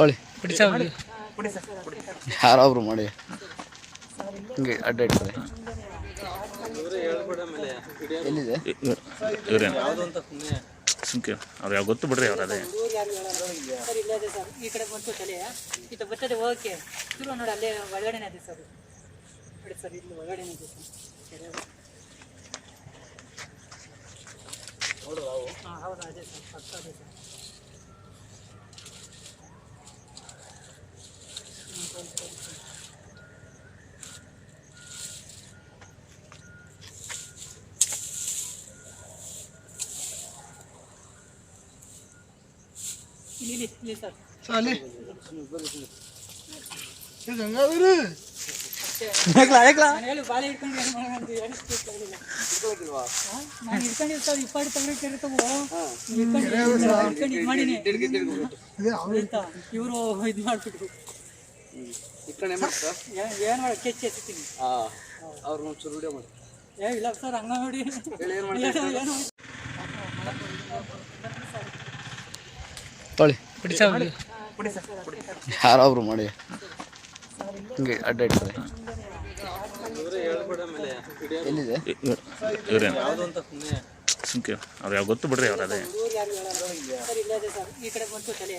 ತೊಳಿ ಯಾರೊಬ್ರು ಮಾಡಿ. ಹಿಂಗೆ ಅಡ್ಡ ಇಡ್ತಾರೆ ಎಲ್ಲಿದೆ? ಇವ್ರೇನು? ಸುಮ್ಕೆ. ಅವ್ರು ಯಾವ ಗೊತ್ತು ಬಿಡ್ರಿ ಅವ್ರು ಅದೇ. ಸರ್ ಇಲ್ಲೇ ಇದೆ ಸರ್ ಈ ಕಡೆ ಬಂತು ತಲೆ. ಈತ ಬರ್ತದೆ ಓಕೆ. ತಿರು ನೋಡಿ ಅಲ್ಲೇ ಒಳಗಡೆನೇ ಇದೆ ಸರ್. ನೋಡಿ ಸರ್ ಇಲ್ಲಿ ಒಳಗಡೆನೇ ಇದೆ ಸರ್. ಹಾಂ ಹೌದು ಅದೇ ಸರ್ ಪಕ್ಕ ಅದೇ ಸರ್. ಹೇಳಿ ಬಾಲೆ ಹಿಡ್ಕೊಂಡು ಏನು ಮಾಡೋಣ ಅಂತ? ನಾನು ಇಪ್ಪತ್ತು ಹಿಡ್ಕೊಂಡು ಇದು ಮಾಡೀನಿ. ಇವರು ಇದು ಮಾಡ್ಬಿಟ್ರು. ಏನ್ ಏನ್ ಮಾಡಿ ಕೆಚ್ಚಿ ಎತ್ತೀನಿ ಅವ್ರು ಒಂಚೂರು ವಿಡಿಯೋ ಮಾಡಿ. ಏ ಇಲ್ಲ ಸರ್ ಹಂಗ ನೋಡಿ. ಏನು ಏನು ತೊಳಿ ಯಾರೊಬ್ರು ಮಾಡಿ. ಹಿಂಗೆ ಅಡ್ಡ ಇಡ್ತಾರೆ ಎಲ್ಲಿದೆ? ಇವ್ರೇನು ಸುಮ್ಕೆ ಅವ್ರು ಯಾವ ಗೊತ್ತು ಬಿಡ್ರಿ ಅವ್ರು ಅದೇ. ಸರ್ ಇಲ್ಲ ಇದೆ ಸರ್. ಈ ಕಡೆ ಬಂತು ತಲೆ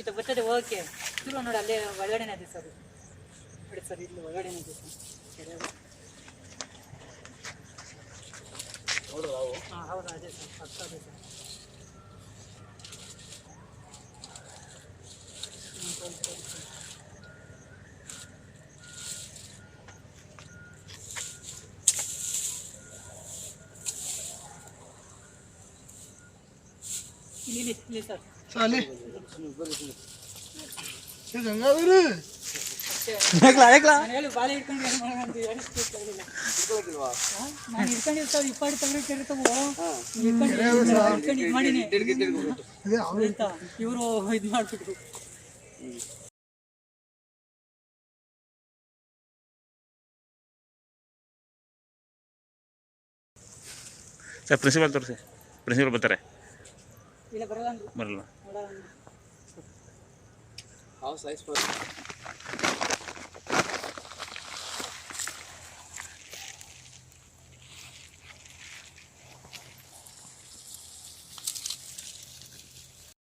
ಈತ ಬರ್ತದೆ ಓಕೆ ಶುರು ನೋಡಿ ಅಲ್ಲೇ ಒಳಗಡೆನೇ ಇದೆ ಸರ್. ನೋಡಿ ಸರ್ ಇಲ್ಲಿ ಒಳಗಡೆನೇ ಇದೆ ಸರ್. ಹಾಂ ಹೌದು ಅದೇ ಸರ್ ಪಕ್ಕ ಅದೇ ಸರ್. ಇಲ್ಲಿ ಇಲ್ಲಿ ಇಲ್ಲಿ ಸರ್ ಸಾಲಿ ಏ ಗಂಗಾಧರ ನಾನು ಬಾಲೆ ಏನು ಮಾಡೋಣ ಅಂತ ಸರ್ ಇಪ್ಪತ್ತು ಇದು ಮಾಡಿನಿ. ಆಯ್ತಾ? ಇವರು ಇದು ಮಾಡ್ಬಿಟ್ರು. ಸರ್ ಪ್ರಿನ್ಸಿಪಾಲ್ ತೋರಿಸಿ. ಪ್ರಿನ್ಸಿಪಾಲ್ ಬರ್ತಾರೆ. ಇಲ್ಲ